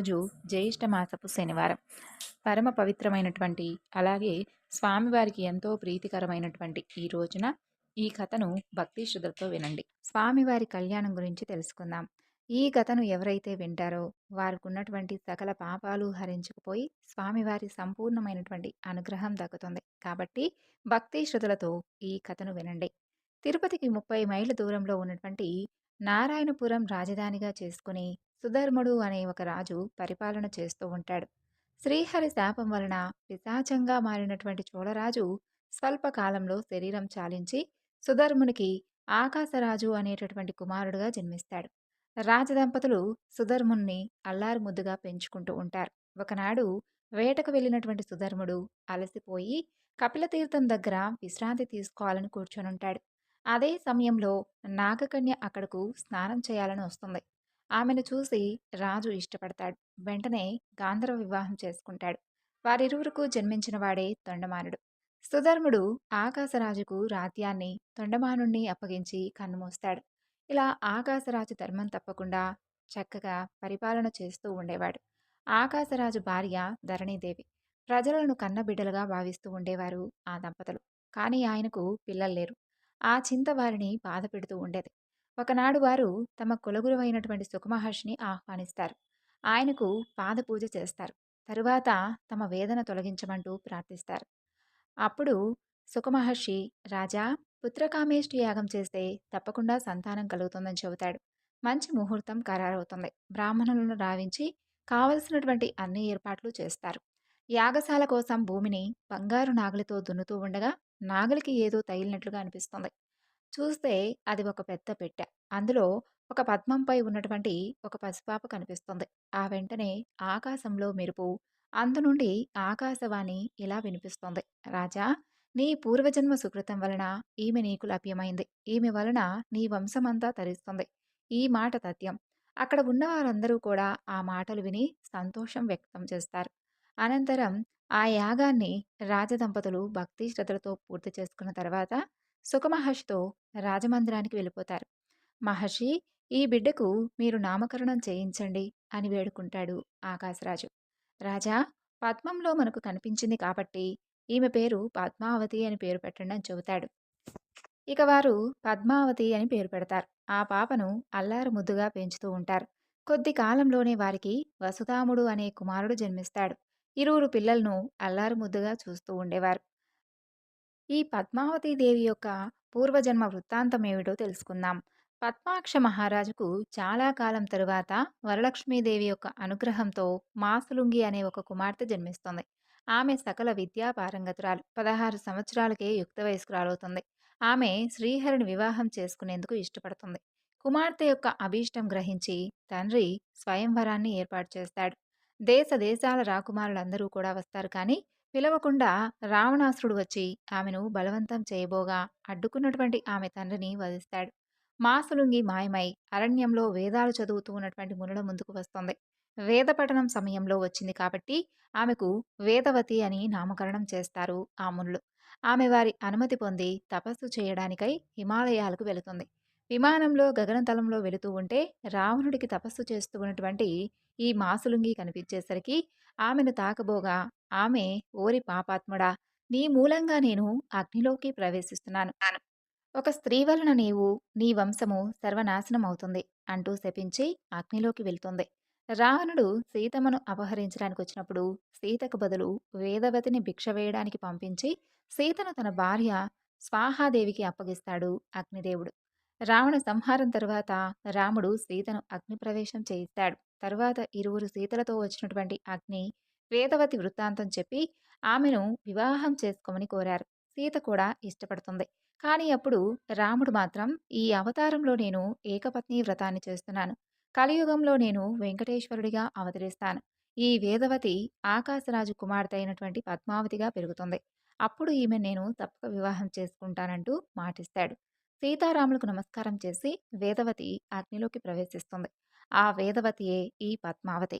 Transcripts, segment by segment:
రోజు జ్యేష్ఠ మాసపు శనివారం. పరమ పవిత్రమైనటువంటి అలాగే స్వామివారికి ఎంతో ప్రీతికరమైనటువంటి ఈ రోజున ఈ కథను భక్తి శ్రద్ధలతో వినండి. స్వామివారి కళ్యాణం గురించి తెలుసుకుందాం. ఈ కథను ఎవరైతే వింటారో వారికి ఉన్నటువంటి సకల పాపాలు హరించుకుపోయి స్వామివారి సంపూర్ణమైనటువంటి అనుగ్రహం దక్కుతుంది. కాబట్టి భక్తి శ్రద్ధలతో ఈ కథను వినండి. తిరుపతికి ముప్పై మైళ్ళ దూరంలో ఉన్నటువంటి నారాయణపురం రాజధానిగా చేసుకుని సుధర్ముడు అనే ఒక రాజు పరిపాలన చేస్తూ ఉంటాడు. శ్రీహరి శాపం వలన పిశాచంగా మారినటువంటి చోళరాజు స్వల్పకాలంలో శరీరం చాలించి సుధర్మునికి ఆకాశరాజు అనేటటువంటి కుమారుడుగా జన్మిస్తాడు. రాజదంపతులు సుధర్ముని అల్లారు ముద్దుగా పెంచుకుంటూ ఉంటారు. ఒకనాడు వేటకు వెళ్ళినటువంటి సుధర్ముడు అలసిపోయి కపిలతీర్థం దగ్గర విశ్రాంతి తీసుకోవాలని కూర్చొనుంటాడు. అదే సమయంలో నాగకన్య అక్కడకు స్నానం చేయాలని వస్తుంది. ఆమెను చూసి రాజు ఇష్టపడతాడు. వెంటనే గాంధర్వ వివాహం చేసుకుంటాడు. వారిరువురకు జన్మించిన వాడే తొండమానుడు. సుధర్ముడు ఆకాశరాజుకు రాత్యాన్ని తొండమానుణ్ణి అప్పగించి కన్నుమూస్తాడు. ఇలా ఆకాశరాజు ధర్మం తప్పకుండా చక్కగా పరిపాలన చేస్తూ ఉండేవాడు. ఆకాశరాజు భార్య ధరణీదేవి. ప్రజలను కన్నబిడ్డలుగా భావిస్తూ ఉండేవారు ఆ దంపతులు. కానీ ఆయనకు పిల్లలు లేరు. ఆ చింత వారిని బాధ పెడుతూ ఉండేది. ఒకనాడు వారు తమ కులగురువైనటువంటి సుఖమహర్షిని ఆహ్వానిస్తారు. ఆయనకు పాదపూజ చేస్తారు. తరువాత తమ వేదన తొలగించమంటూ ప్రార్థిస్తారు. అప్పుడు సుఖమహర్షి రాజా పుత్రకామేష్టి యాగం చేస్తే తప్పకుండా సంతానం కలుగుతుందని చెబుతాడు. మంచి ముహూర్తం ఖరారవుతుంది. బ్రాహ్మణులను రావించి కావలసినటువంటి అన్ని ఏర్పాట్లు చేస్తారు. యాగశాల కోసం భూమిని బంగారు నాగలితో దున్నుతూ ఉండగా నాగలికి ఏదో తగిలినట్లుగా అనిపిస్తుంది. చూస్తే అది ఒక పెద్ద పెట్టె. అందులో ఒక పద్మంపై ఉన్నటువంటి ఒక పసిపాప కనిపిస్తుంది. ఆ వెంటనే ఆకాశంలో మెరుపు అందు నుండి ఆకాశవాణి ఇలా వినిపిస్తుంది. రాజా నీ పూర్వజన్మ సుకృతం వలన ఈమె నీకు లభ్యమైంది. ఈమె వలన నీ వంశమంతా తరిస్తుంది. ఈ మాట తథ్యం. అక్కడ ఉన్న వారందరూ కూడా ఆ మాటలు విని సంతోషం వ్యక్తం చేస్తారు. అనంతరం ఆ యాగాన్ని రాజదంపతులు భక్తి శ్రద్ధలతో పూర్తి చేసుకున్న తర్వాత సుఖమహర్షితో రాజమందిరానికి వెళ్ళిపోతారు. మహర్షి ఈ బిడ్డకు మీరు నామకరణం చేయించండి అని వేడుకుంటాడు ఆకాశరాజు. రాజా పద్మంలో మనకు కనిపించింది కాబట్టి ఈమె పేరు పద్మావతి అని పేరు పెట్టండి అని చెబుతాడు. ఇక వారు పద్మావతి అని పేరు పెడతారు. ఆ పాపను అల్లారు ముద్దుగా పెంచుతూ ఉంటారు. కొద్ది కాలంలోనే వారికి వసుధాముడు అనే కుమారుడు జన్మిస్తాడు. ఇరువురు పిల్లలను అల్లారు ముద్దుగా చూస్తూ ఉండేవారు. ఈ పద్మావతీదేవి యొక్క పూర్వజన్మ వృత్తాంతం ఏమిటో తెలుసుకుందాం. పద్మాక్ష మహారాజుకు చాలా కాలం తరువాత వరలక్ష్మీదేవి యొక్క అనుగ్రహంతో మాసులుంగి అనే ఒక కుమార్తె జన్మిస్తుంది. ఆమె సకల విద్యా పారంగతురాలు పదహారు సంవత్సరాలకే యుక్త వయస్కురాలవుతుంది. ఆమె శ్రీహరిని వివాహం చేసుకునేందుకు ఇష్టపడుతుంది. కుమార్తె యొక్క అభీష్టం గ్రహించి తండ్రి స్వయంవరాన్ని ఏర్పాటు చేస్తాడు. దేశ దేశాల రాకుమారులందరూ కూడా వస్తారు కానీ పిలవకుండా రావణాసురుడు వచ్చి ఆమెను బలవంతం చేయబోగా అడ్డుకున్నటువంటి ఆమె తండ్రిని వధిస్తాడు. మాసులుంగి మాయమై అరణ్యంలో వేదాలు చదువుతూ ఉన్నటువంటి మునుల ముందుకు వస్తుంది. వేద పఠనం సమయంలో వచ్చింది కాబట్టి ఆమెకు వేదవతి అని నామకరణం చేస్తారు ఆ మునులు. ఆమె వారి అనుమతి పొంది తపస్సు చేయడానికై హిమాలయాలకు వెళుతుంది. విమానంలో గగనతలంలో వెళుతూ ఉంటే రావణుడికి తపస్సు చేస్తూ ఉన్నటువంటి ఈ మాసులుంగి కనిపించేసరికి ఆమెను తాకబోగా ఆమె ఓరి పాపాత్ముడా నీ మూలంగా నేను అగ్నిలోకి ప్రవేశిస్తున్నాను. ఒక స్త్రీ వలన నీవు నీ వంశము సర్వనాశనం అవుతుంది అంటూ శపించి అగ్నిలోకి వెళ్తుంది. రావణుడు సీతమ్మను అపహరించడానికి వచ్చినప్పుడు సీతకు బదులు వేదవతిని భిక్ష వేయడానికి పంపించి సీతను తన భార్య స్వాహాదేవికి అప్పగిస్తాడు అగ్నిదేవుడు. రావణ సంహారం తరువాత రాముడు సీతను అగ్నిప్రవేశం చేయిస్తాడు. తరువాత ఇరువురు సీతలతో వచ్చినటువంటి అగ్ని వేదవతి వృత్తాంతం చెప్పి ఆమెను వివాహం చేసుకోమని కోరారు. సీత కూడా ఇష్టపడుతుంది. కానీ అప్పుడు రాముడు మాత్రం ఈ అవతారంలో నేను ఏకపత్ని వ్రతాన్ని చేస్తున్నాను. కలియుగంలో నేను వెంకటేశ్వరుడిగా అవతరిస్తాను. ఈ వేదవతి ఆకాశరాజు కుమార్తె అయినటువంటి పద్మావతిగా పెరుగుతుంది. అప్పుడు ఈమె నేను తప్పక వివాహం చేసుకుంటానంటూ మాటిస్తాడు. సీతారాములకు నమస్కారం చేసి వేదవతి అగ్నిలోకి ప్రవేశిస్తుంది. ఆ వేదవతియే ఈ పద్మావతి.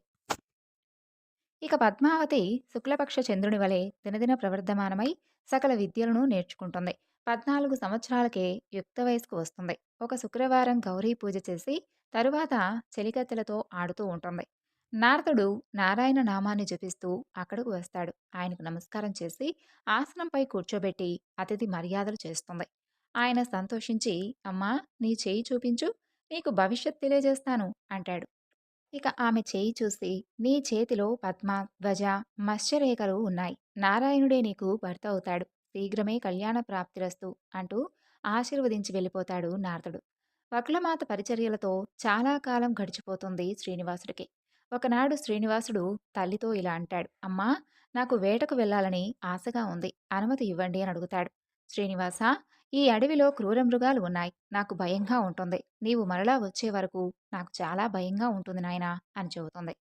ఇక పద్మావతి శుక్లపక్ష చంద్రుని వలె దినదిన ప్రవర్ధమానమై సకల విద్యలను నేర్చుకుంటుంది. పద్నాలుగు సంవత్సరాలకే యుక్త వయస్కు వస్తుంది. ఒక శుక్రవారం గౌరీ పూజ చేసి తరువాత చెలికత్తెలతో ఆడుతూ ఉంటుంది. నారదుడు నారాయణ నామాన్ని జపిస్తూ అక్కడకు వస్తాడు. ఆయనకు నమస్కారం చేసి ఆసనంపై కూర్చోబెట్టి అతిథి మర్యాదలు చేస్తుంది. ఆయన సంతోషించి అమ్మా నీ చేయి చూపించు నీకు భవిష్యత్ తెలియజేస్తాను అంటాడు. ఇక ఆమె చేయి చూసి నీ చేతిలో పద్మ ధ్వజ మత్స్యరేఖలు ఉన్నాయి. నారాయణుడే నీకు భర్త అవుతాడు. శీఘ్రమే కళ్యాణ ప్రాప్తిరస్తు అంటూ ఆశీర్వదించి వెళ్ళిపోతాడు నారదుడు. వకులమాత పరిచర్యలతో చాలా కాలం గడిచిపోతుంది శ్రీనివాసుడికి. ఒకనాడు శ్రీనివాసుడు తల్లితో ఇలా అంటాడు అమ్మా నాకు వేటకు వెళ్ళాలని ఆశగా ఉంది. అనుమతి ఇవ్వండి అని అడుగుతాడు. శ్రీనివాస ఈ అడవిలో క్రూర మృగాలు ఉన్నాయి. నాకు భయంగా ఉంటుంది. నీవు మరలా వచ్చే వరకు నాకు చాలా భయంగా ఉంటుంది నాయనా అని చెబుతుంది.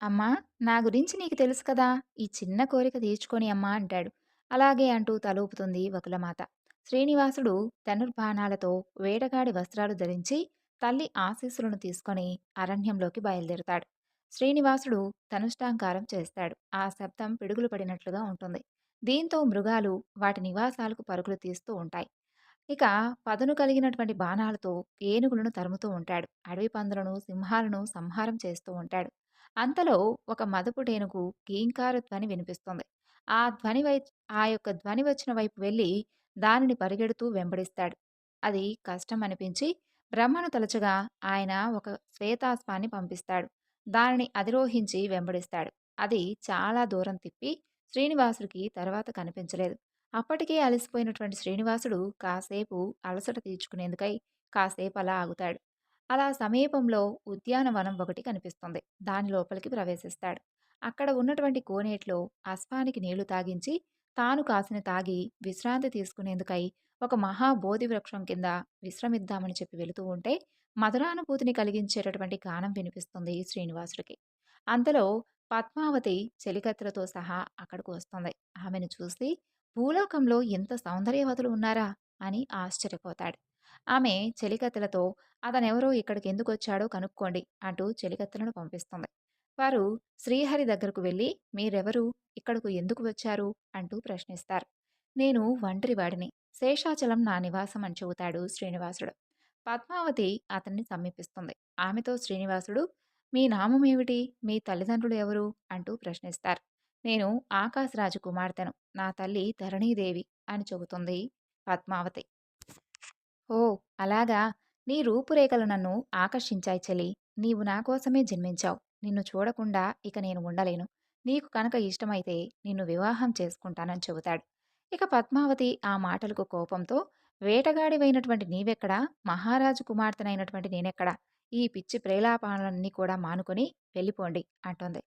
అమ్మా నా గురించి నీకు తెలుసు కదా? ఈ చిన్న కోరిక తీర్చుకొని అమ్మా అంటాడు. అలాగే అంటూ తలూపుతుంది వకులమాత. శ్రీనివాసుడు ధనుర్బాణాలతో వేటగాడి వస్త్రాలు ధరించి తల్లి ఆశీస్సులను తీసుకొని అరణ్యంలోకి బయలుదేరుతాడు. శ్రీనివాసుడు ధనుష్టాంకారం చేస్తాడు. ఆ శబ్దం పిడుగులు పడినట్లుగా ఉంటుంది. దీంతో మృగాలు వాటి నివాసాలకు పరుగులు తీస్తూ ఉంటాయి. ఇక పదును కలిగినటువంటి బాణాలతో ఏనుగులను తరుముతూ ఉంటాడు. అడవి పందులను సింహాలను సంహారం చేస్తూ ఉంటాడు. అంతలో ఒక మదపుటేనుగు గీంకార ధ్వని వినిపిస్తుంది. ఆ ధ్వని వై ఆ యొక్క ధ్వని వచ్చిన వైపు వెళ్ళి దానిని పరిగెడుతూ వెంబడిస్తాడు. అది కష్టం అనిపించి బ్రహ్మను తలచగా ఆయన ఒక శ్వేతాస్పాన్ని పంపిస్తాడు. దానిని అధిరోహించి వెంబడిస్తాడు. అది చాలా దూరం తిప్పి శ్రీనివాసుడికి తర్వాత కనిపించలేదు. అప్పటికే అలసిపోయినటువంటి శ్రీనివాసుడు కాసేపు అలసట తీర్చుకునేందుకై కాసేపు అలా ఆగుతాడు. అలా సమీపంలో ఉద్యానవనం ఒకటి కనిపిస్తుంది. దాని లోపలికి ప్రవేశిస్తాడు. అక్కడ ఉన్నటువంటి కోనేట్లో అశ్వానికి నీళ్ళు తాగించి తాను కాసిన తాగి విశ్రాంతి తీసుకునేందుకై ఒక మహాబోధి వృక్షం కింద విశ్రమిద్దామని చెప్పి వెళుతూ ఉంటే మధురానుభూతిని కలిగించేటటువంటి గానం వినిపిస్తుంది శ్రీనివాసుడికి. అంతలో పద్మావతి చెలికత్తెలతో సహా అక్కడికి వస్తుంది. ఆమెను చూసి భూలోకంలో ఎంత సౌందర్యవతులు ఉన్నారా? అని ఆశ్చర్యపోతాడు. ఆమె చెలికత్తెలతో అతనెవరో ఇక్కడికి ఎందుకు వచ్చాడో కనుక్కోండి అంటూ చెలికత్తెలను పంపిస్తుంది. వారు శ్రీహరి దగ్గరకు వెళ్ళి మీరెవరు? ఇక్కడకు ఎందుకు వచ్చారు? అంటూ ప్రశ్నిస్తారు. నేను ఒంటరివాడిని. శేషాచలం నా నివాసం అని చెబుతాడు శ్రీనివాసుడు. పద్మావతి అతన్ని సమీపిస్తుంది. ఆమెతో శ్రీనివాసుడు మీ నామం ఏమిటి? మీ తల్లిదండ్రులు ఎవరు? అంటూ ప్రశ్నిస్తారు. నేను ఆకాశరాజు కుమార్తెను నా తల్లి ధరణీదేవి అని చెబుతుంది పద్మావతి. ఓ అలాగా? నీ రూపురేఖలు నన్ను ఆకర్షించాయి చెలి నీవు నా కోసమే జన్మించావు. నిన్ను చూడకుండా ఇక నేను ఉండలేను. నీకు కనుక ఇష్టమైతే నిన్ను వివాహం చేసుకుంటానని చెబుతాడు. ఇక పద్మావతి ఆ మాటలకు కోపంతో వేటగాడివైనటువంటి నీవెక్కడా? మహారాజు కుమార్తెనైనటువంటి నేనెక్కడా? ఈ పిచ్చి ప్రేలాపాలన్నీ కూడా మానుకొని వెళ్ళిపోండి అంటోంది.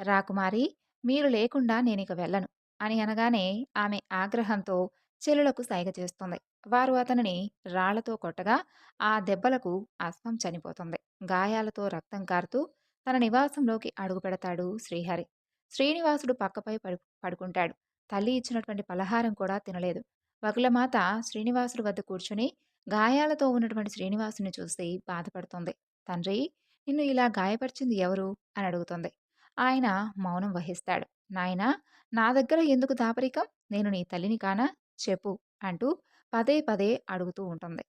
రాకుమారి మీరు లేకుండా నేనిక వెళ్ళను అని అనగానే ఆమె ఆగ్రహంతో చెలులకు సైగ చేస్తుంది. వారు అతనిని రాళ్ళతో కొట్టగా ఆ దెబ్బలకు అశ్వం చనిపోతుంది. గాయాలతో రక్తం కారుతూ తన నివాసంలోకి అడుగు పెడతాడు శ్రీహరి. శ్రీనివాసుడు పక్కపై పడు పడుకుంటాడు. తల్లి ఇచ్చినటువంటి పలహారం కూడా తినలేదు. వకులమాత శ్రీనివాసుడు వద్ద కూర్చుని గాయాలతో ఉన్నటువంటి శ్రీనివాసుని చూసి బాధపడుతుంది. తండ్రి నిన్ను ఇలా గాయపరిచింది ఎవరు? అని అడుగుతుంది. ఆయన మౌనం వహిస్తాడు. నాయనా నా దగ్గర ఎందుకు దాపరికం? నేను నీ తల్లిని కానా? చెప్పు అంటూ పదే పదే అడుగుతూ ఉంటుంది.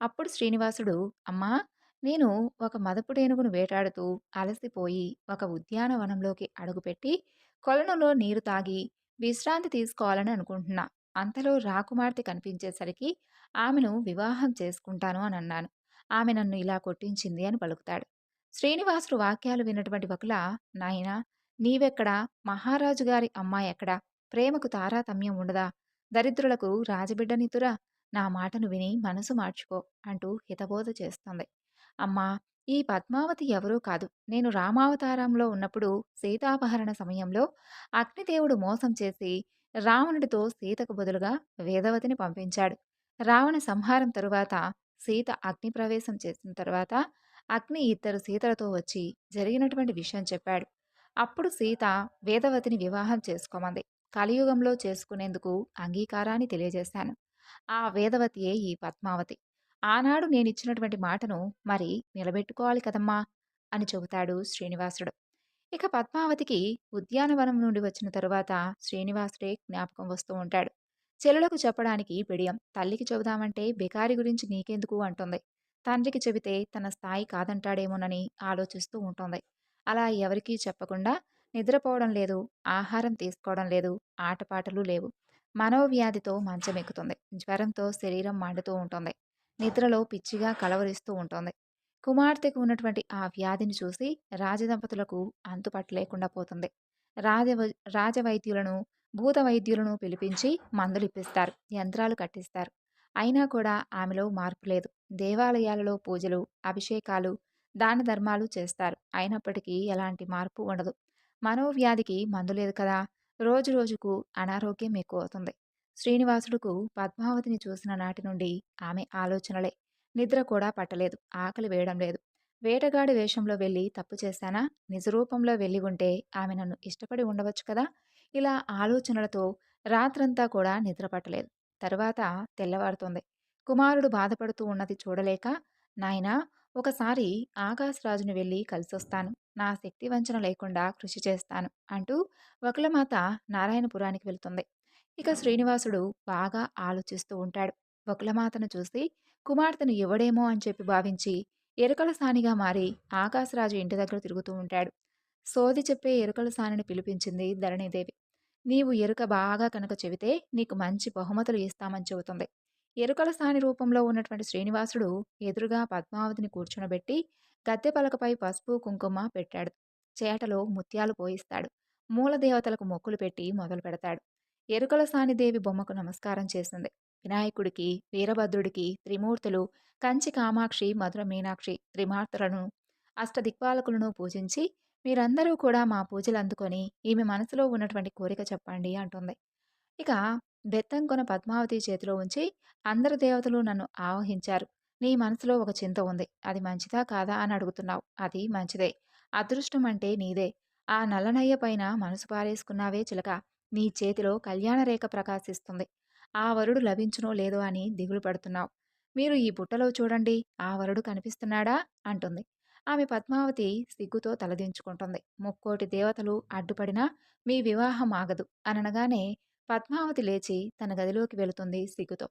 అప్పుడు శ్రీనివాసుడు అమ్మా నేను ఒక మదపుడేనుగును వేటాడుతూ అలసిపోయి ఒక ఉద్యానవనంలోకి అడుగుపెట్టి కొలనులో నీరు తాగి విశ్రాంతి తీసుకోవాలని అనుకుంటున్నా. అంతలో రాకుమార్తె కనిపించేసరికి ఆమెను వివాహం చేసుకుంటాను అని అన్నాను. ఆమె నన్ను ఇలా కొట్టించింది అని పలుకుతాడు. శ్రీనివాసుడు వాక్యాలు విన్నటువంటి వకుల నాయనా నీవెక్కడా? మహారాజు గారి అమ్మాయి ఎక్కడా? ప్రేమకు తారతమ్యం ఉండదా? దరిద్రులకు రాజబిడ్డనితురా నా మాటను విని మనసు మార్చుకో అంటూ హితబోధ చేస్తుంది. అమ్మా ఈ పద్మావతి ఎవరూ కాదు. నేను రామావతారంలో ఉన్నప్పుడు సీతాపహరణ సమయంలో అగ్నిదేవుడు మోసం చేసి రావణుడితో సీతకు బదులుగా వేదవతిని పంపించాడు. రావణ సంహారం తరువాత సీత అగ్ని ప్రవేశం చేసిన తర్వాత అగ్ని ఇద్దరు సీతలతో వచ్చి జరిగినటువంటి విషయం చెప్పాడు. అప్పుడు సీత వేదవతిని వివాహం చేసుకోమంది. కలియుగంలో చేసుకునేందుకు అంగీకారాన్ని తెలియజేశాను. ఆ వేదవతియే ఈ పద్మావతి. ఆనాడు నేనిచ్చినటువంటి మాటను మరి నిలబెట్టుకోవాలి కదమ్మా అని చెబుతాడు శ్రీనివాసుడు. ఇక పద్మావతికి ఉద్యానవనం నుండి వచ్చిన తరువాత శ్రీనివాసుడే జ్ఞాపకం వస్తూ ఉంటాడు. చెల్లెలకు చెప్పడానికి బిడియం. తల్లికి చెబుదామంటే బికారి గురించి నీకెందుకు అంటుంది. తండ్రికి చెబితే తన స్థాయి కాదంటాడేమోనని ఆలోచిస్తూ ఉంటుంది. అలా ఎవరికీ చెప్పకుండా నిద్రపోవడం లేదు ఆహారం తీసుకోవడం లేదు ఆటపాటలు లేవు. మనోవ్యాధితో మంచమెక్కుతుంది. జ్వరంతో శరీరం మండుతూ ఉంటుంది. నిద్రలో పిచ్చిగా కలవరిస్తూ ఉంటుంది. కుమార్తెకు ఉన్నటువంటి ఆ వ్యాధిని చూసి రాజదంపతులకు అంతుపట్టలేకుండా పోతుంది. రాజ రాజవైద్యులను భూత వైద్యులను పిలిపించి మందులు ఇప్పిస్తారు యంత్రాలు కట్టిస్తారు. అయినా కూడా ఆమెలో మార్పు లేదు. దేవాలయాలలో పూజలు అభిషేకాలు దాన ధర్మాలు చేస్తారు. అయినప్పటికీ ఎలాంటి మార్పు ఉండదు. మనోవ్యాధికి మందు లేదు కదా! రోజు రోజుకు అనారోగ్యం ఎక్కువ అవుతుంది శ్రీనివాసుడుకు పద్మావతిని చూసిన నాటి నుండి ఆమె ఆలోచనలే. నిద్ర కూడా పట్టలేదు. ఆకలి వేయడం లేదు. వేటగాడి వేషంలో వెళ్ళి తప్పు చేశానా? నిజరూపంలో వెళ్ళి ఉంటే ఆమె నన్ను ఇష్టపడి ఉండవచ్చు కదా! ఇలా ఆలోచనలతో రాత్రంతా కూడా నిద్రపట్టలేదు తర్వాత తరువాత తెల్లవారుతుంది. కుమారుడు బాధపడుతూ ఉన్నది చూడలేక నాయనా ఒకసారి ఆకాశరాజుని వెళ్ళి కలిసొస్తాను. నా శక్తి వంచన లేకుండా కృషి చేస్తాను అంటూ వకులమాత నారాయణపురానికి వెళ్తుంది. ఇక శ్రీనివాసుడు బాగా ఆలోచిస్తూ ఉంటాడు. వకులమాతను చూసి కుమార్తెను ఇవ్వడేమో అని చెప్పి భావించి ఎరుకల సానిగా మారి ఆకాశరాజు ఇంటి దగ్గర తిరుగుతూ ఉంటాడు. సోది చెప్పే ఎరుకల సానిని పిలిపించింది ధరణీదేవి. నీవు ఎరుక బాగా కనుక చెబితే నీకు మంచి బహుమతులు ఇస్తామని చెబుతుంది. ఎరుకల స్థాని రూపంలో ఉన్నటువంటి శ్రీనివాసుడు ఎదురుగా పద్మావతిని కూర్చునబెట్టి గద్దె పలకపై పసుపు కుంకుమ పెట్టాడు. చేటలో ముత్యాలు పోయిస్తాడు. మూలదేవతలకు మొక్కులు పెట్టి మొదలు పెడతాడు. ఎరుకల సానిదేవి బొమ్మకు నమస్కారం చేసింది వినాయకుడికి వీరభద్రుడికి త్రిమూర్తులు కంచి కామాక్షి మధుర మీనాక్షి త్రిమార్తులను అష్టదిక్పాలకులను పూజించి మీరందరూ కూడా మా పూజలు అందుకొని ఈమె మనసులో ఉన్నటువంటి కోరిక చెప్పండి అంటుంది. ఇక బెత్తంకొన పద్మావతి చేతిలో ఉంచి అందరు దేవతలు నన్ను ఆవహించారు. నీ మనసులో ఒక చింత ఉంది. అది మంచిదా కాదా అని అడుగుతున్నావు. అది మంచిదే. అదృష్టం అంటే నీదే. ఆ నల్లనయ్య పైన మనసు పారేసుకున్నావే చిలక. నీ చేతిలో కళ్యాణరేఖ ప్రకాశిస్తుంది. ఆ వరుడు లభించునో లేదో అని దిగులు పడుతున్నావు. మీరు ఈ బుట్టలో చూడండి. ఆ వరుడు కనిపిస్తున్నాడా? అంటుంది. ఆమె పద్మావతి సిగ్గుతో తలదించుకుంటుంది. ముక్కోటి దేవతలు అడ్డుపడినా మీ వివాహం ఆగదు అనగానే పద్మావతి లేచి తన గదిలోకి వెళుతుంది సిగ్గుతో.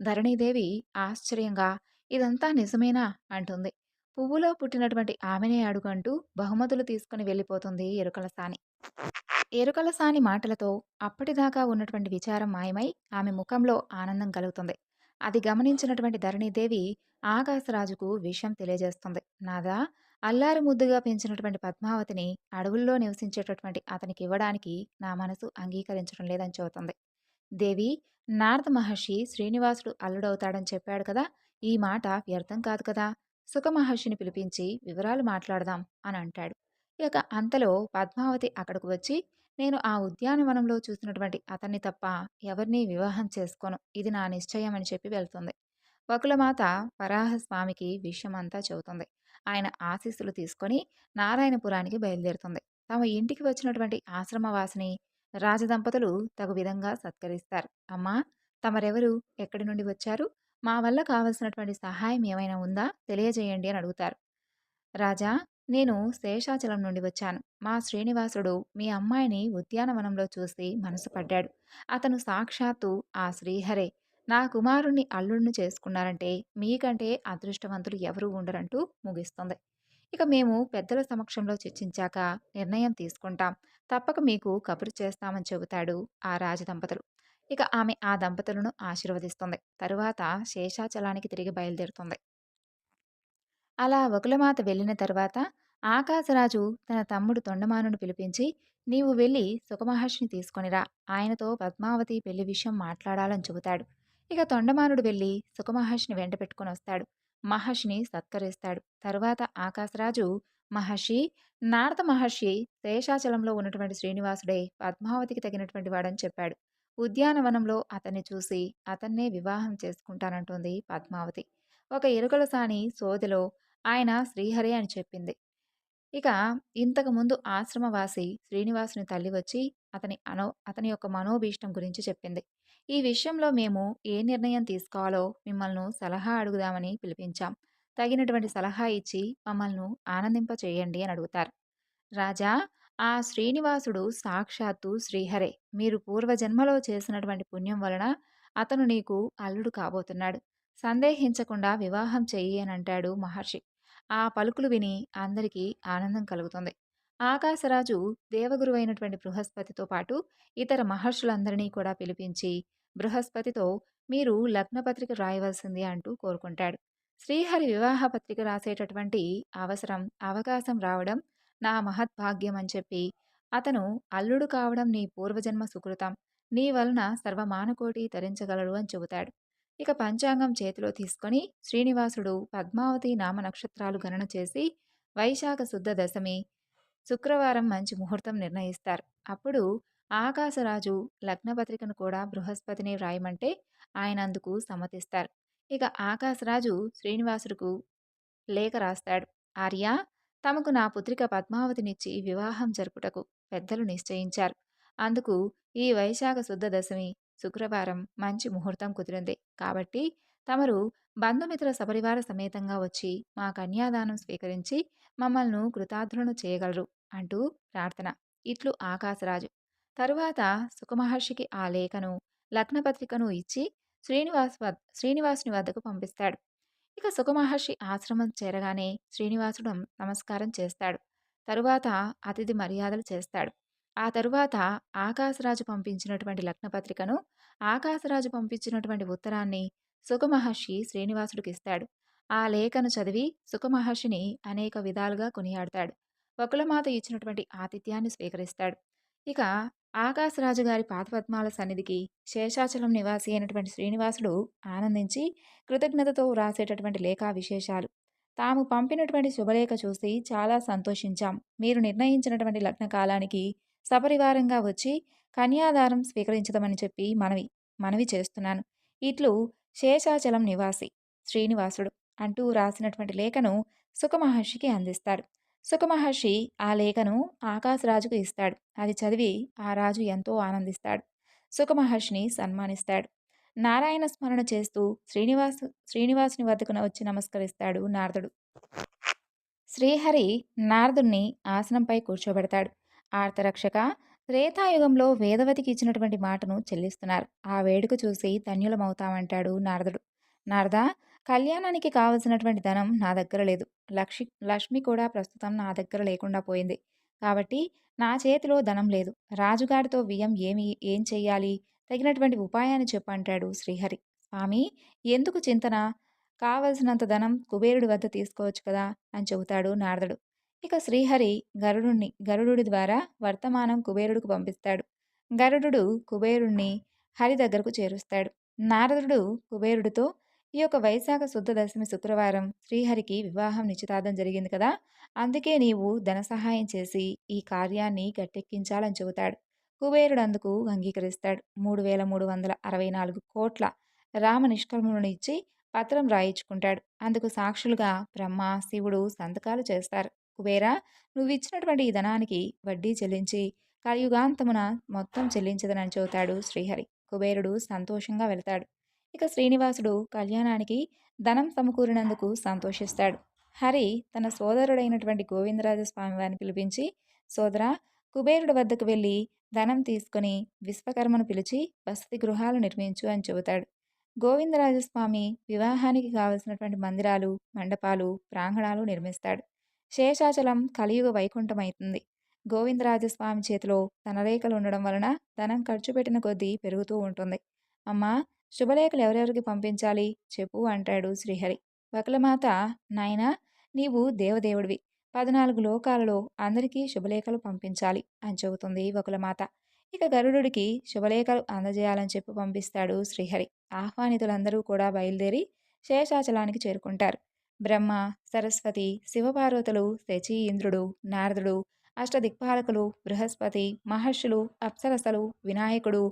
ధరణీదేవి ఆశ్చర్యంగా ఇదంతా నిజమేనా? అంటుంది. పువ్వులో పుట్టినటువంటి ఆమెనే అడుగంటూ బహుమతులు తీసుకుని వెళ్ళిపోతుంది ఎరుకల సాని. ఎరుకల సాని మాటలతో అప్పటిదాకా ఉన్నటువంటి విచారం మాయమై ఆమె ముఖంలో ఆనందం కలుగుతుంది. అది గమనించినటువంటి ధరణీదేవి ఆకాశరాజుకు విషయం తెలియజేస్తుంది. నాదా అల్లారు ముద్దుగా పెంచినటువంటి పద్మావతిని అడవుల్లో నివసించేటటువంటి అతనికి ఇవ్వడానికి నా మనసు అంగీకరించడం లేదని చెబుతుంది. దేవి నారద మహర్షి శ్రీనివాసుడు అల్లుడవుతాడని చెప్పాడు కదా ఈ మాట వ్యర్థం కాదు కదా సుఖ మహర్షిని పిలిపించి వివరాలు మాట్లాడదాం అని అంటాడు. ఇక అంతలో పద్మావతి అక్కడికి వచ్చి నేను ఆ ఉద్యానవనంలో చూసినటువంటి అతన్ని తప్ప ఎవరిని వివాహం చేసుకోను. ఇది నా నిశ్చయం అని చెప్పి వెళ్తుంది. వకులమాత వరాహస్వామికి విషయమంతా చెబుతుంది. ఆయన ఆశీస్సులు తీసుకొని నారాయణపురానికి బయలుదేరుతుంది. తమ ఇంటికి వచ్చినటువంటి ఆశ్రమవాసిని రాజదంపతులు తగు విధంగా సత్కరిస్తారు. అమ్మా తమరెవరు? ఎక్కడి నుండి వచ్చారు? మా వల్ల కావలసినటువంటి సహాయం ఏమైనా ఉందా? తెలియజేయండి అని అడుగుతారు. రాజా నేను శేషాచలం నుండి వచ్చాను. మా శ్రీనివాసుడు మీ అమ్మాయిని ఉద్యానవనంలో చూసి మనసు పడ్డాడు. అతను సాక్షాత్తు ఆ శ్రీహరే. నా కుమారుణ్ణి అల్లుడిని చేసుకున్నారంటే మీకంటే అదృష్టవంతులు ఎవరూ ఉండరంటూ ముగిస్తుంది. ఇక మేము పెద్దల సమక్షంలో చర్చించాక నిర్ణయం తీసుకుంటాం. తప్పక మీకు కబురు చేస్తామని చెబుతాడు ఆ రాజదంపతులు. ఇక ఆమె ఆ దంపతులను ఆశీర్వదిస్తుంది. తరువాత శేషాచలానికి తిరిగి బయలుదేరుతుంది. అలా వకులమాత వెళ్ళిన తర్వాత ఆకాశరాజు తన తమ్ముడు తొండమానును పిలిపించి నీవు వెళ్ళి సుఖమహర్షిని తీసుకొనిరా ఆయనతో పద్మావతి పెళ్ళి విషయం మాట్లాడాలని చెబుతాడు. ఇక తొండమానుడు వెళ్ళి సుఖమహర్షిని వెంట పెట్టుకుని వస్తాడు. మహర్షిని సత్కరిస్తాడు. తరువాత ఆకాశరాజు మహర్షి నారద మహర్షి శేషాచలంలో ఉన్నటువంటి శ్రీనివాసుడే పద్మావతికి తగినటువంటి వాడని చెప్పాడు. ఉద్యానవనంలో అతన్ని చూసి అతన్నే వివాహం చేసుకుంటానంటుంది పద్మావతి. ఒక ఎరుకల సాని సోదెలో ఆయన శ్రీహరి అని చెప్పింది. ఇక ఇంతకుముందు ఆశ్రమవాసి శ్రీనివాసుని తల్లి వచ్చి అతని అనో అతని యొక్క మనోభీష్టం గురించి చెప్పింది. ఈ విషయంలో మేము ఏ నిర్ణయం తీసుకోవాలో మిమ్మల్ని సలహా అడుగుదామని పిలిపించాం. తగినటువంటి సలహా ఇచ్చి మమ్మల్ని ఆనందింప చేయండి అని అడుగుతారు. రాజా ఆ శ్రీనివాసుడు సాక్షాత్తు శ్రీహరే. మీరు పూర్వజన్మలో చేసినటువంటి పుణ్యం వలన అతను నీకు అల్లుడు కాబోతున్నాడు. సందేహించకుండా వివాహం చెయ్యి అని అంటాడు మహర్షి. ఆ పలుకులు విని అందరికీ ఆనందం కలుగుతుంది. ఆకాశరాజు దేవగురువైనటువంటి బృహస్పతితో పాటు ఇతర మహర్షులందరినీ కూడా పిలిపించి బృహస్పతితో మీరు లగ్నపత్రిక రాయవలసింది అంటూ కోరుకుంటాడు. శ్రీహరి వివాహ పత్రిక రాసేటటువంటి అవసరం అవకాశం రావడం నా మహద్భాగ్యం అని చెప్పి అతను అల్లుడు కావడం నీ పూర్వజన్మ సుకృతం. నీ వలన సర్వమానకోటి తరించగలడు అని చెబుతాడు. ఇక పంచాంగం చేతిలో తీసుకొని శ్రీనివాసుడు పద్మావతి నామ నక్షత్రాలు గణన చేసి వైశాఖ శుద్ధ దశమి శుక్రవారం మంచి ముహూర్తం నిర్ణయిస్తారు. అప్పుడు ఆకాశరాజు లగ్నపత్రికను కూడా బృహస్పతిని వ్రాయమంటే ఆయన అందుకు సమ్మతిస్తారు. ఇక ఆకాశరాజు శ్రీనివాసుడుకు లేఖ రాస్తాడు. ఆర్య తమకు నా పుత్రిక పద్మావతినిచ్చి వివాహం జరుపుటకు పెద్దలు నిశ్చయించారు. అందుకు ఈ వైశాఖ శుద్ధ దశమి శుక్రవారం మంచి ముహూర్తం కుదిరింది. కాబట్టి తమరు బంధుమిత్ర సపరివార సమేతంగా వచ్చి మా కన్యాదానం స్వీకరించి మమ్మల్ని కృతార్థులను చేయగలరు అంటూ ప్రార్థన. ఇట్లు ఆకాశరాజు. తరువాత సుఖమహర్షికి ఆ లేఖను లగ్నపత్రికను ఇచ్చి శ్రీనివాస్ వద్ శ్రీనివాసుని వద్దకు పంపిస్తాడు. ఇక సుఖమహర్షి ఆశ్రమం చేరగానే శ్రీనివాసుడు నమస్కారం చేస్తాడు. తరువాత అతిథి మర్యాదలు చేస్తాడు. ఆ తరువాత ఆకాశరాజు పంపించినటువంటి లగ్నపత్రికను ఆకాశరాజు పంపించినటువంటి ఉత్తరాన్ని సుఖమహర్షి శ్రీనివాసుడికి ఇస్తాడు. ఆ లేఖను చదివి సుఖమహర్షిని అనేక విధాలుగా కొనియాడతాడు. వకులమాత ఇచ్చినటువంటి ఆతిథ్యాన్ని స్వీకరిస్తాడు. ఇక ఆకాశరాజు గారి పాతపద్మాల సన్నిధికి శేషాచలం నివాసి అయినటువంటి శ్రీనివాసుడు ఆనందించి కృతజ్ఞతతో వ్రాసేటటువంటి లేఖా విశేషాలు. తాము పంపినటువంటి శుభలేఖ చూసి చాలా సంతోషించాం. మీరు నిర్ణయించినటువంటి లగ్న కాలానికి సపరివారంగా వచ్చి కన్యాదారం స్వీకరించదమని చెప్పి మనవి మనవి చేస్తున్నాను. ఇట్లు శేషాచలం నివాసి శ్రీనివాసుడు అంటూ రాసినటువంటి లేఖను సుఖమహర్షికి అందిస్తారు సుఖమహర్షి ఆ లేఖను ఆకాశరాజుకు ఇస్తాడు. అది చదివి ఆ రాజు ఎంతో ఆనందిస్తాడు. సుఖమహర్షిని సన్మానిస్తాడు. నారాయణ స్మరణ చేస్తూ శ్రీనివాస్ శ్రీనివాసుని వద్దకు వచ్చి నమస్కరిస్తాడు నారదుడు. శ్రీహరి నారదుణ్ణి ఆసనంపై కూర్చోబెడతాడు. ఆర్తరక్షక త్రేతాయుగంలో వేదవతికి ఇచ్చినటువంటి మాటను చెల్లిస్తున్నారు. ఆ వేడుక చూసి ధన్యులమవుతామంటాడు నారదుడు. నారద కళ్యాణానికి కావలసినటువంటి ధనం నా దగ్గర లేదు. లక్ష్మి లక్ష్మి కూడా ప్రస్తుతం నా దగ్గర లేకుండా పోయింది. కాబట్టి నా చేతిలో ధనం లేదు. రాజుగారితో బియ్యం ఏమి ఏం చెయ్యాలి? తగినటువంటి ఉపాయాన్ని చెప్పంటాడు శ్రీహరి. స్వామి ఎందుకు చింతన? కావలసినంత ధనం కుబేరుడి వద్ద తీసుకోవచ్చు కదా అని చెబుతాడు నారదుడు. ఇక శ్రీహరి గరుడుని గరుడు ద్వారా వర్తమానం కుబేరుడికి పంపిస్తాడు. గరుడు కుబేరుణ్ణి హరి దగ్గరకు చేరుస్తాడు. నారదుడు కుబేరుడితో ఈ యొక్క వైశాఖ శుద్ధ దశమి శుక్రవారం శ్రీహరికి వివాహం నిశ్చితార్థం జరిగింది కదా అందుకే నీవు ధన సహాయం చేసి ఈ కార్యాన్ని గట్టెక్కించాలని చెబుతాడు. కుబేరుడు అందుకు అంగీకరిస్తాడు. మూడు వేల మూడు వందల అరవై నాలుగు కోట్ల రామ నిష్కర్మలను ఇచ్చి పత్రం రాయించుకుంటాడు. అందుకు సాక్షులుగా బ్రహ్మ శివుడు సంతకాలు చేస్తారు. కుబేరా నువ్వు ఇచ్చినటువంటి ఈ ధనానికి వడ్డీ చెల్లించి కలియుగాంతమున మొత్తం చెల్లించదనని చెబుతాడు శ్రీహరి. కుబేరుడు సంతోషంగా వెళతాడు. ఇక శ్రీనివాసుడు కళ్యాణానికి ధనం సమకూరినందుకు సంతోషిస్తాడు. హరి తన సోదరుడైనటువంటి గోవిందరాజస్వామి వారిని పిలిపించి సోదర కుబేరుడి వద్దకు వెళ్ళి ధనం తీసుకుని విశ్వకర్మను పిలిచి వసతి గృహాలు నిర్మించు అని చెబుతాడు. గోవిందరాజస్వామి వివాహానికి కావలసినటువంటి మందిరాలు మండపాలు ప్రాంగణాలు నిర్మిస్తాడు. శేషాచలం కలియుగ వైకుంఠమవుతుంది గోవిందరాజస్వామి చేతిలో ధనరేఖలు ఉండడం వలన ధనం ఖర్చు పెట్టిన కొద్దీ పెరుగుతూ ఉంటుంది. అమ్మా శుభలేఖలు ఎవరెవరికి పంపించాలి? చెప్పు అంటాడు శ్రీహరి. వకలమాత నాయనా నీవు దేవదేవుడివి. పద్నాలుగు లోకాలలో అందరికీ శుభలేఖలు పంపించాలి అని చెబుతుంది వకులమాత ఇక గరుడుడికి శుభలేఖలు అందజేయాలని చెప్పి పంపిస్తాడు శ్రీహరి. ఆహ్వానితులందరూ కూడా బయలుదేరి శేషాచలానికి చేరుకుంటారు. బ్రహ్మ సరస్వతి శివపార్వతులు శచి ఇంద్రుడు నారదుడు అష్టదిక్పాలకులు బృహస్పతి మహర్షులు అప్సరసలు వినాయకుడు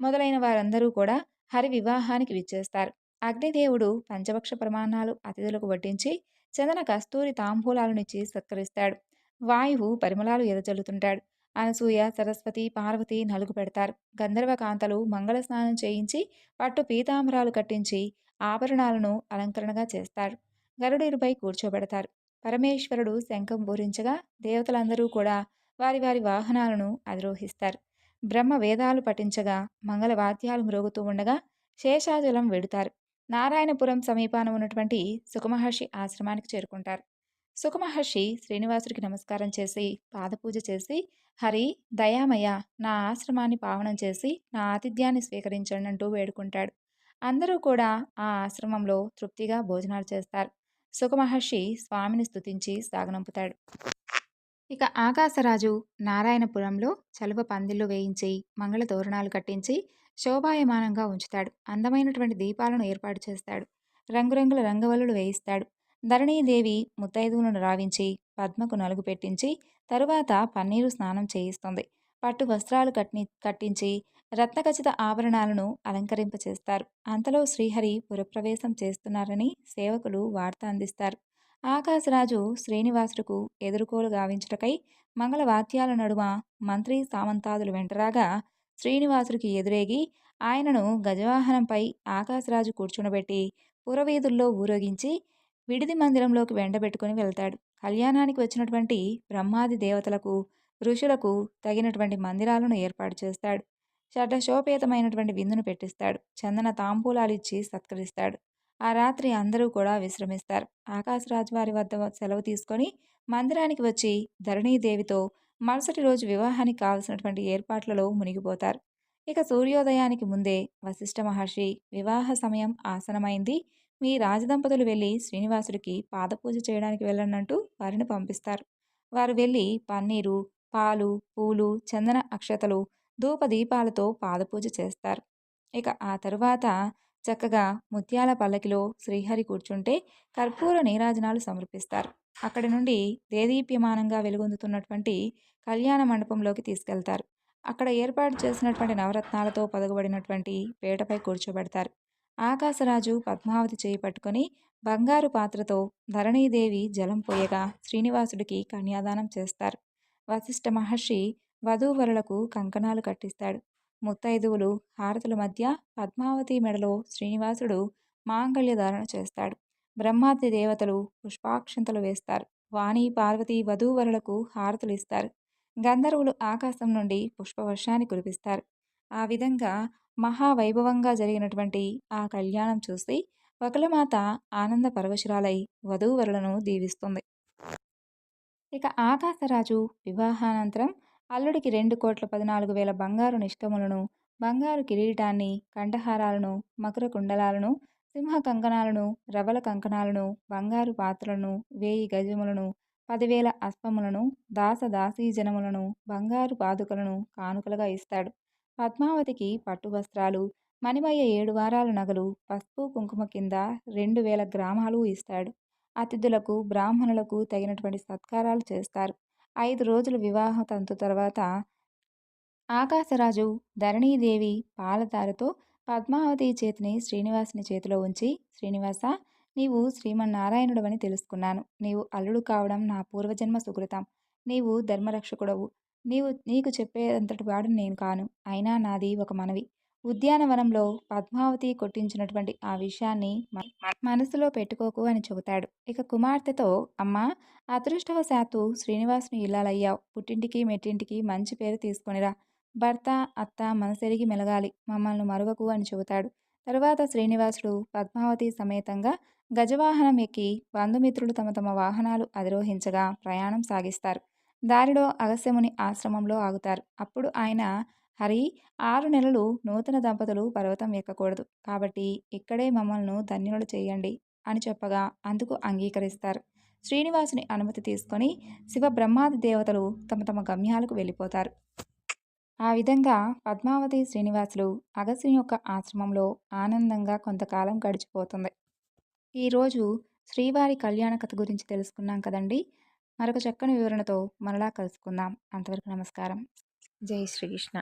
మొదలైన వారందరూ కూడా హరి వివాహానికి విచ్చేస్తారు. అగ్నిదేవుడు పంచపక్ష ప్రమాణాలు అతిథులకు వడ్డించి చందన కస్తూరి తాంబూలాలనిచ్చి సత్కరిస్తాడు. వాయువు పరిమళాలు ఎదజల్లుతుంటాడు. అనసూయ సరస్వతి పార్వతి నలుగు పెడతారు. గంధర్వ కాంతలు మంగళ స్నానం చేయించి పట్టు పీతాంబరాలు కట్టించి ఆభరణాలను అలంకరణగా చేస్తారు. గరుడిరుపై కూర్చోబెడతారు. పరమేశ్వరుడు శంఖం పూరించగా దేవతలందరూ కూడా వారి వారి వాహనాలను అధిరోహిస్తారు. బ్రహ్మ వేదాలు పఠించగా మంగళ వాద్యాలు మ్రోగుతూ ఉండగా శేషాచలం వెడుతారు. నారాయణపురం సమీపాన ఉన్నటువంటి సుఖమహర్షి ఆశ్రమానికి చేరుకుంటారు. సుఖమహర్షి శ్రీనివాసుడికి నమస్కారం చేసి పాదపూజ చేసి హరి దయామయ నా ఆశ్రమాన్ని పావనం చేసి నా ఆతిథ్యాన్ని స్వీకరించండి అంటూ వేడుకుంటాడు. అందరూ కూడా ఆ ఆశ్రమంలో తృప్తిగా భోజనాలు చేస్తారు. సుఖమహర్షి స్వామిని స్తుతించి సాగనంపుతాడు. ఇక ఆకాశరాజు నారాయణపురంలో చలువ పందిళ్ళు వేయించి మంగళ తోరణాలు కట్టించి శోభాయమానంగా ఉంచుతాడు. అందమైనటువంటి దీపాలను ఏర్పాటు చేస్తాడు. రంగురంగుల రంగవల్లులు వేయిస్తాడు. ధరణీదేవి ముత్తైదువులను రావించి పద్మకు నలుగు పెట్టించి తరువాత పన్నీరు స్నానం చేయిస్తుంది. పట్టు వస్త్రాలు కట్ని కట్టించి రత్నఖచిత ఆభరణాలను అలంకరింపచేస్తారు. అంతలో శ్రీహరి పురప్రవేశం చేస్తున్నారని సేవకులు వార్త అందిస్తారు. ఆకాశరాజు శ్రీనివాసుడుకు ఎదుర్కోలు గావించుటకై మంగళవాద్యాల నడుమ మంత్రి సామంతాదులు వెంటరాగా శ్రీనివాసుడికి ఎదురేగి ఆయనను గజవాహనంపై ఆకాశరాజు కూర్చునబెట్టి పురవీధుల్లో ఊరేగించి విడిది మందిరంలోకి వెండబెట్టుకుని వెళ్తాడు. కళ్యాణానికి వచ్చినటువంటి బ్రహ్మాది దేవతలకు ఋషులకు తగినటువంటి మందిరాలను ఏర్పాటు చేస్తాడు. షడ్డశోపేతమైనటువంటి విందును పెట్టిస్తాడు. చందన తాంబూలాలు ఇచ్చి సత్కరిస్తాడు. ఆ రాత్రి అందరూ కూడా విశ్రమిస్తారు. ఆకాశరాజు వారి వద్ద సెలవు తీసుకొని మందిరానికి వచ్చి ధరణీదేవితో మరుసటి రోజు వివాహానికి కావలసినటువంటి ఏర్పాట్లలో మునిగిపోతారు. ఇక సూర్యోదయానికి ముందే వశిష్ఠ మహర్షి వివాహ సమయం ఆసనమైంది. మీ రాజదంపతులు వెళ్ళి శ్రీనివాసుడికి పాదపూజ చేయడానికి వెళ్ళనంటూ వారిని పంపిస్తారు. వారు వెళ్ళి పన్నీరు పాలు పూలు చందన అక్షతలు ధూప దీపాలతో పాదపూజ చేస్తారు. ఇక ఆ తరువాత చక్కగా ముత్యాల పల్లకిలో శ్రీహరి కూర్చుంటే కర్పూర నీరాజనాలు సమర్పిస్తారు. అక్కడి నుండి దేదీప్యమానంగా వెలుగొందుతున్నటువంటి కళ్యాణ మండపంలోకి తీసుకెళ్తారు. అక్కడ ఏర్పాటు చేసినటువంటి నవరత్నాలతో పదగబడినటువంటి పేటపై కూర్చోబెడతారు. ఆకాశరాజు పద్మావతి చేయి పట్టుకొని బంగారు పాత్రతో ధరణీదేవి జలం పోయగా శ్రీనివాసుడికి కన్యాదానం చేస్తారు. వశిష్ఠ మహర్షి వధూవరులకు కంకణాలు కట్టిస్తాడు. ముత్తైదువులు హారతుల మధ్య పద్మావతి మెడలో శ్రీనివాసుడు మాంగళ్య ధారణ చేస్తాడు. బ్రహ్మాది దేవతలు పుష్పాక్షంతలు వేస్తారు. వాణి పార్వతి వధూవరులకు హారతులు ఇస్తారు. గంధర్వులు ఆకాశం నుండి పుష్పవర్షాన్ని కురిపిస్తారు. ఆ విధంగా మహావైభవంగా జరిగినటువంటి ఆ కళ్యాణం చూసి వకులమాత ఆనంద పరవశురాలై వధూవరులను దీవిస్తుంది. ఇక ఆకాశరాజు వివాహానంతరం అల్లుడికి రెండు కోట్ల పద్నాలుగు వేల బంగారు నిష్కములను బంగారు కిరీటాన్ని కంఠహారాలను మకర కుండలాలను సింహ కంకణాలను రవల కంకణాలను బంగారు పాత్రలను వేయి గజములను పదివేల అస్పములను దాస దాసీజనములను బంగారు పాదుకలను కానుకలుగా ఇస్తాడు. పద్మావతికి పట్టు వస్త్రాలు మణిమయ్య ఏడు వారాల నగలు పసుపు కుంకుమ కింద రెండు వేల గ్రామాలు ఇస్తాడు. అతిథులకు బ్రాహ్మణులకు తగినటువంటి సత్కారాలు చేస్తారు. ఐదు రోజుల వివాహ తంతు తర్వాత ఆకాశరాజు ధరణీదేవి పాలతారతో పద్మావతి చేతిని శ్రీనివాసుని చేతిలో ఉంచి శ్రీనివాస నీవు శ్రీమన్నారాయణుడవని తెలుసుకున్నాను. నీవు అల్లుడు కావడం నా పూర్వజన్మ సుకృతం. నీవు ధర్మరక్షకుడవు. నీవు నీకు చెప్పేంతటి వాడు నేను కాను. అయినా నాది ఒక మనవి. ఉద్యానవనంలో పద్మావతి కొట్టించినటువంటి ఆ విషయాన్ని మనసులో పెట్టుకోకు అని చెబుతాడు. ఇక కుమార్తెతో అమ్మ అదృష్టవశాత్తు శ్రీనివాసుని ఇల్లాలయ్యావు. పుట్టింటికి మెట్టింటికి మంచి పేరు తీసుకొనిరా. భర్త అత్త మనసెరిగి మెలగాలి. మమ్మల్ని మరుగకు అని చెబుతాడు. తరువాత శ్రీనివాసుడు పద్మావతి సమేతంగా గజవాహనం ఎక్కి బంధుమిత్రులు తమ తమ వాహనాలు అధిరోహించగా ప్రయాణం సాగిస్తారు. దారిలో అగస్యముని ఆశ్రమంలో ఆగుతారు. అప్పుడు ఆయన హరి ఆరు నెలలు నూతన దంపతులు పర్వతం ఎక్కకూడదు. కాబట్టి ఇక్కడే మమ్మల్ని ధన్యులు చేయండి అని చెప్పగా అందుకు అంగీకరిస్తారు. శ్రీనివాసుని అనుమతి తీసుకొని శివ బ్రహ్మాది దేవతలు తమ తమ గమ్యాలకు వెళ్ళిపోతారు. ఆ విధంగా పద్మావతి శ్రీనివాసులు అగస్యం యొక్క ఆశ్రమంలో ఆనందంగా కొంతకాలం గడిచిపోతుంది. ఈరోజు శ్రీవారి కళ్యాణ కథ గురించి తెలుసుకున్నాం కదండి. మరొక చక్కని వివరణతో మరలా కలుసుకుందాం. అంతవరకు నమస్కారం. జై శ్రీకృష్ణ.